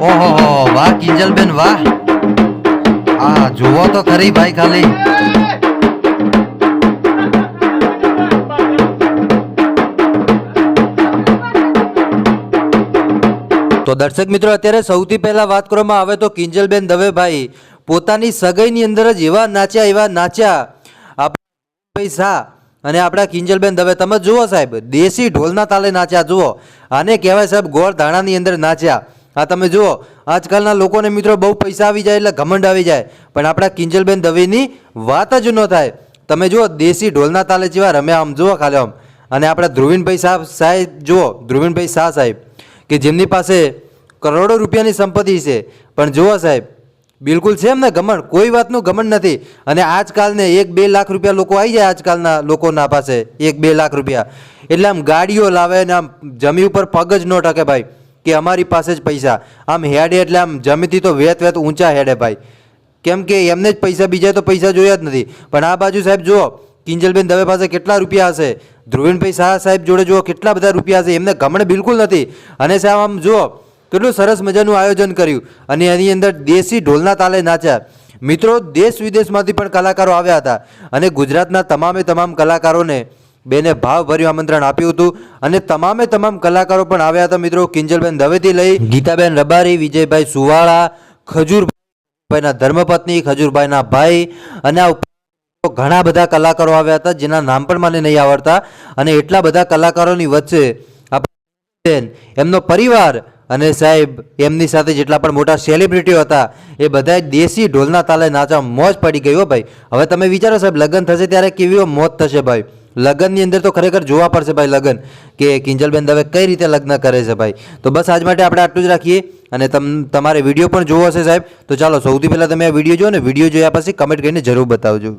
ઓહો વાહ, કિંજલબેન, વાહ. આ જુઓ તો ખરી ભાઈ ખાલી. તો દર્શક મિત્રો, અત્યારે સૌથી પહેલા વાત કરવામાં આવે તો કિંજલબેન દવેભાઈ પોતાની સગાઈની અંદર જ એવા નાચ્યા એવા નાચ્યા. આપણા પૈસા અને આપણા કિંજલબેન દવે. તમે જુઓ સાહેબ, દેશી ઢોલના તાલે નાચ્યા, જુઓ. આને કહેવાય સાહેબ, ગોળ ધાણાની અંદર નાચ્યા. આ તમે જુઓ, આજકાલના લોકોને મિત્રો બહુ પૈસા આવી જાય એટલે ઘમંડ આવી જાય. પણ આપણા કિંજલબેન દવેની વાત જ ન થાય. તમે જુઓ, દેશી ઢોલના તાલે જેવા રમ્યા આમ, જુઓ ખાલી આમ. અને આપણા ધ્રુવીનભાઈ શાહ સાહેબ, જુઓ, ધ્રુવીનભાઈ શાહ સાહેબ, કે જેમની પાસે કરોડો રૂપિયાની સંપત્તિ છે. પણ જુઓ સાહેબ, બિલકુલ છે એમ ને ગમણ કોઈ વાતનું ગમણ નથી. અને આજકાલને એક બે લાખ રૂપિયા લોકો આવી જાય આજકાલના લોકોના પાસે, એક બે લાખ રૂપિયા. એટલે આમ ગાડીઓ લાવે ને આમ જમી ઉપર પગ જ ન ટકે ભાઈ. કે અમારી પાસે જ પૈસા. આમ હેડે એટલે આમ જમીથી તો વેત વેત ઊંચા હેડે ભાઈ. કેમ કે એમને જ પૈસા બીજા તો પૈસા જોયા જ નથી. પણ આ બાજુ સાહેબ જુઓ, કિંજલબેન દવે પાસે કેટલા રૂપિયા હશે? ધ્રુવીનભાઈ શાહ સાહેબ જોડે જુઓ, કેટલા બધા રૂપિયા હશે? એમને ગમણ બિલકુલ નથી. અને સાહેબ આમ જુઓ, કેટલું સરસ મજાનું આયોજન કર્યું. અને એની અંદર દેશી ઢોલના તાલે નાચ્યા. મિત્રો, દેશ વિદેશમાંથી પણ કલાકારો આવ્યા હતા. અને ગુજરાતના તમામે તમામ કલાકારોને બેને ભાવભર્યું આમંત્રણ આપ્યું હતું અને તમામે તમામ કલાકારો પણ આવ્યા હતા. મિત્રો, કિંજલબેન દવેથી લઈ ગીતાબેન રબારી, વિજયભાઈ સુવાળા, ખજૂરભાઈના ધર્મપત્ની, ખજૂરભાઈના ભાઈ અને આ ઘણા બધા કલાકારો આવ્યા હતા, જેના નામ પણ મને નહીં આવડતા. અને એટલા બધા કલાકારોની વચ્ચે એમનો પરિવાર અને સાહેબ એમની સાથે જેટલા પણ મોટા સેલિબ્રિટીઓ હતા, એ બધા દેશી ઢોલના તાલે નાચવા મોજ પડી હો ભાઈ. હવે તમે વિચારો સાહેબ, લગ્ન થશે ત્યારે કેવી મોત થશે ભાઈ? લગ્નની અંદર તો ખરેખર જોવા પડશે ભાઈ લગ્ન કે કિંજલબેન દવે કઈ રીતે લગ્ન કરે છે ભાઈ? તો બસ આજ માટે આપણે આટલું જ રાખીએ અને તમ, તમારે વીડિયો પણ જોવો હશે સાહેબ. તો ચાલો સૌથી પહેલાં તમે આ વીડિયો જો ને વીડિયો જોયા પછી કમેન્ટ કરીને જરૂર બતાવજો.